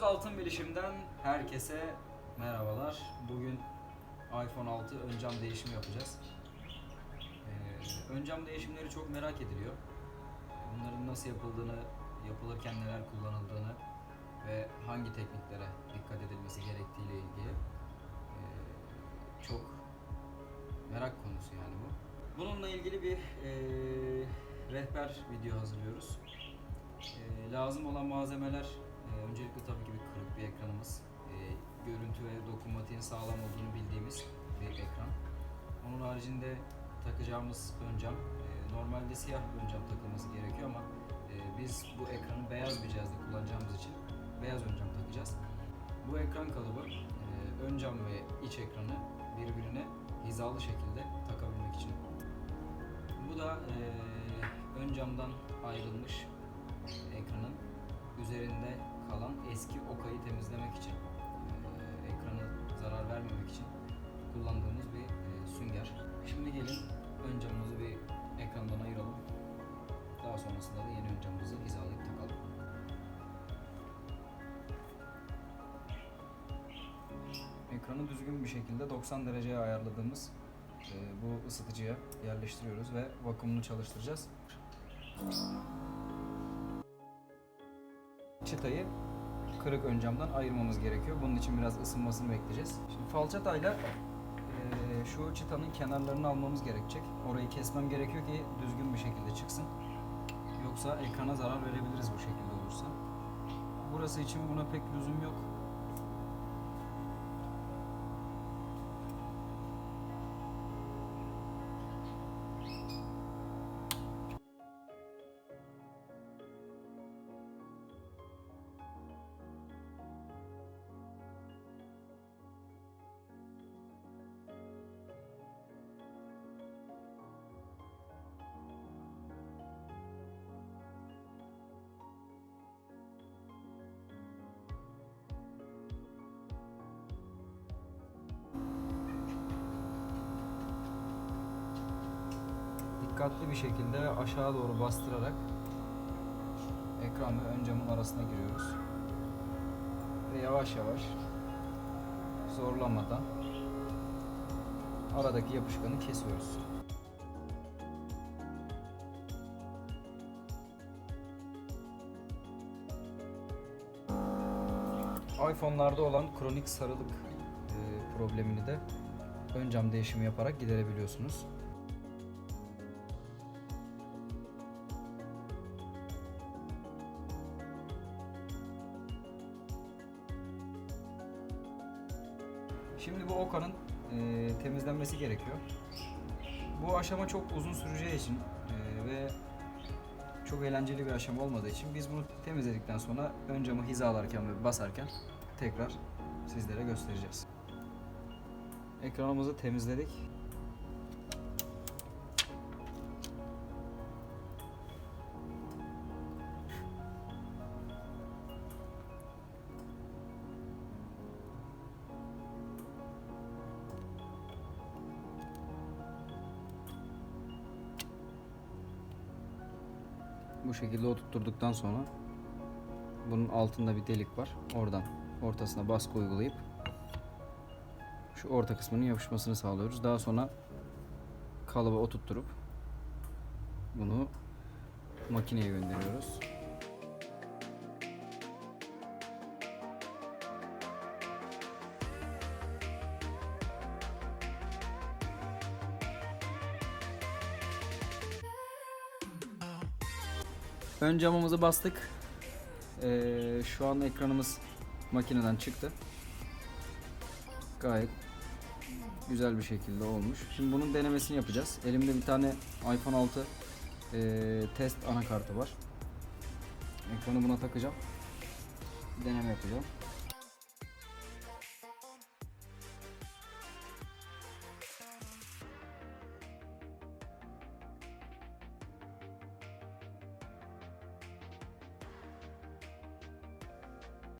Söz Altın Bilişim'den herkese merhabalar. Bugün iPhone 6 ön cam değişimi yapacağız. Ee, ön cam değişimleri çok merak ediliyor. Bunların nasıl yapıldığını, yapılırken neler kullanıldığını ve hangi tekniklere dikkat edilmesi gerektiğiyle ilgili ee, çok merak konusu yani bu. Bununla ilgili bir ee, rehber video hazırlıyoruz. Ee, lazım olan malzemeler e, öncelikle tabii ki bir kırık bir ekranımız. E, görüntü ve dokunmatiğin sağlam olduğunu bildiğimiz bir ekran. Onun haricinde takacağımız ön cam. e, normalde siyah ön cam takılması gerekiyor ama e, biz bu ekranı beyaz bir cihazda kullanacağımız için beyaz ön cam takacağız. Bu ekran kalıbı e, ön cam ve iç ekranı birbirine hizalı şekilde takabilmek için. Bu da e, ön camdan ayrılmış ekranın üzerinde kalan eski okayı temizlemek için e, ekranı zarar vermemek için kullandığımız bir e, sünger. Şimdi gelin ön camımızı bir ekrandan ayıralım. Daha sonrasında da yeni ön camımızı hizalayıp takalım. Ekranı düzgün bir şekilde 90 dereceye ayarladığımız e, bu ısıtıcıya yerleştiriyoruz ve vakumunu çalıştıracağız. Çıtayı kırık ön camdan ayırmamız gerekiyor. Bunun için biraz ısınmasını bekleyeceğiz. Şimdi falçatayla şu çıtanın kenarlarını almamız gerekecek. Orayı kesmem gerekiyor ki düzgün bir şekilde çıksın. Yoksa ekrana zarar verebiliriz bu şekilde olursa. Burası için buna pek lüzum yok. Dikkatli bir şekilde aşağı doğru bastırarak ekran ve ön camın arasına giriyoruz. Ve yavaş yavaş zorlamadan aradaki yapışkanı kesiyoruz. iPhone'larda olan kronik sarılık e, problemini de ön cam değişimi yaparak giderebiliyorsunuz. Şimdi bu okanın e, temizlenmesi gerekiyor. Bu aşama çok uzun süreceği için e, ve çok eğlenceli bir aşama olmadığı için biz bunu temizledikten sonra ön camı hizalarken ve basarken tekrar sizlere göstereceğiz. Ekranımızı temizledik. Bu şekilde oturtturduktan sonra bunun altında bir delik var. Oradan ortasına baskı uygulayıp şu orta kısmının yapışmasını sağlıyoruz. Daha sonra kalıba oturtturup bunu makineye gönderiyoruz. Ön camımızı bastık. Ee, şu an ekranımız makineden çıktı. Gayet güzel bir şekilde olmuş. Şimdi bunun denemesini yapacağız. Elimde bir tane iPhone 6 ee, test anakartı var. Ekranı buna takacağım. Deneme yapacağım.